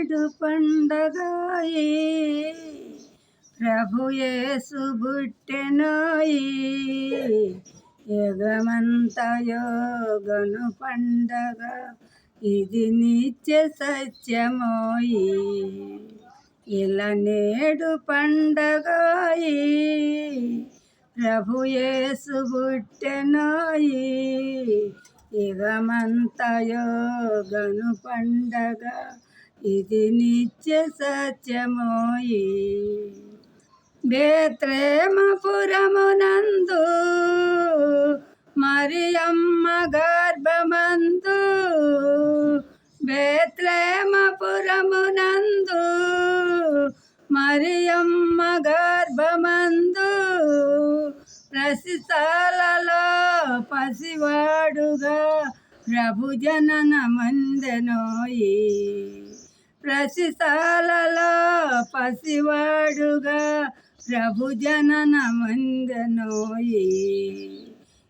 నేడు పండగాయి ప్రభుయేసు యుగమంత యోగను పండగ ఇది నిత్య సత్యమోయి. ఇలా నేడు పండగాయి ప్రభుయేసు యుగమంత యోగను పండగ ఇది నిత్య సత్యమోయి. బేత్రేమపురమునందు మరియమ్మ గర్భమందు. బేత్రేమపురమునందు మరియమ్మ గర్భమందు. ప్రసిశాలలో పసివాడుగా ప్రభు జనన మందనోయి ప్రసిసాలలో పసివాడుగా ప్రభు జనన మందనోయి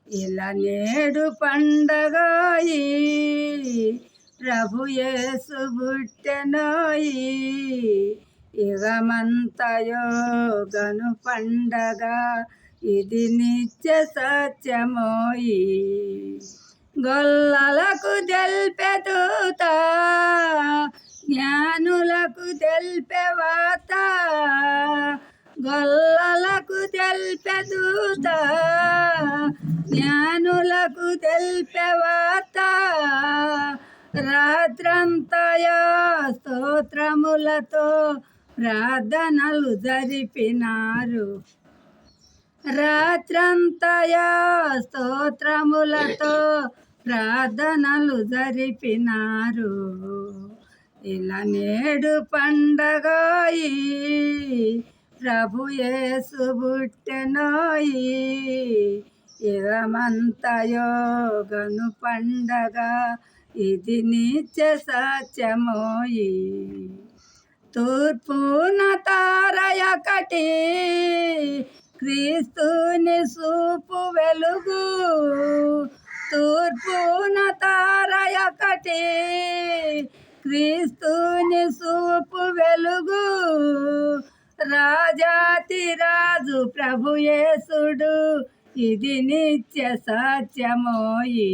ఇలా నేడు పండగోయి ప్రభు యేసు బుట్టెనోయి. యుగమంతయోగను పండగ ఇది నిత్య సత్యమోయి. గొల్లలకు తెల్పెదూత జ్ఞానులకు తెల్పెవాత గొల్లలకు దూత జ్ఞానులకు తెల్పెవాత రాత్రంతయా స్తోత్రములతో ప్రార్థనలు జరిపినారు. రాత్రంతయా స్తోత్రములతో ప్రార్థనలు జరిపినారు. ఇలా నేడు పండగాయి ప్రభు యేసు బుట్టెనోయి యోగను పండగ ఇది నిత్య సత్యమోయి తూర్పున తారయకటి క్రీస్తుని సూపు వెలుగు. తూర్పున తారయకటి క్రీస్తుని సూపు వెలుగు. రాజాతి రాజు ప్రభుయేసుడు ఇది నిత్య సత్యమోయి.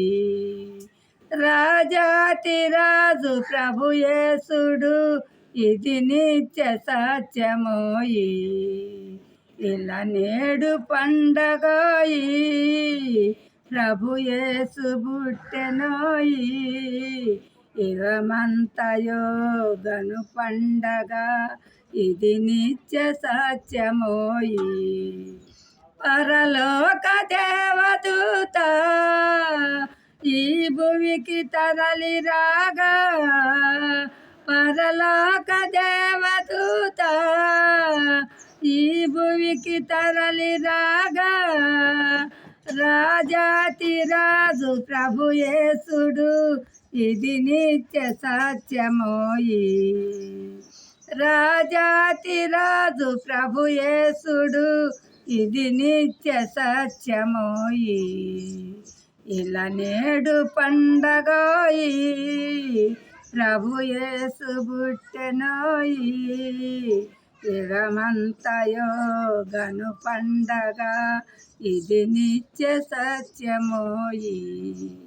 రాజాతి రాజు ప్రభుయేసుడు ఇది నిత్య సత్యమోయి. ఇలా నేడు పండగాయి. ప్రభుయేసు బుట్టెనోయి ఇగమంతయోగను పండగ ఇది నిత్య సత్యమోయి పరలోక దేవదూత ఈ భూమికి తరలి రాగా. పరలోక దేవదూత ఈ భూమికి తరలి రాగా. రాజాతి రాజు ప్రభుయేసుడు ఇది నిత్య సత్యమోయి. రాజాతి రాజు ప్రభుయేసుడు ఇది నిత్య సత్యమోయి. ఇలా నేడు పండగోయి ప్రభుయేసు బుట్టెనోయి యుగమంతయోగను పండగ ఇది నిత్య సత్యమోయి.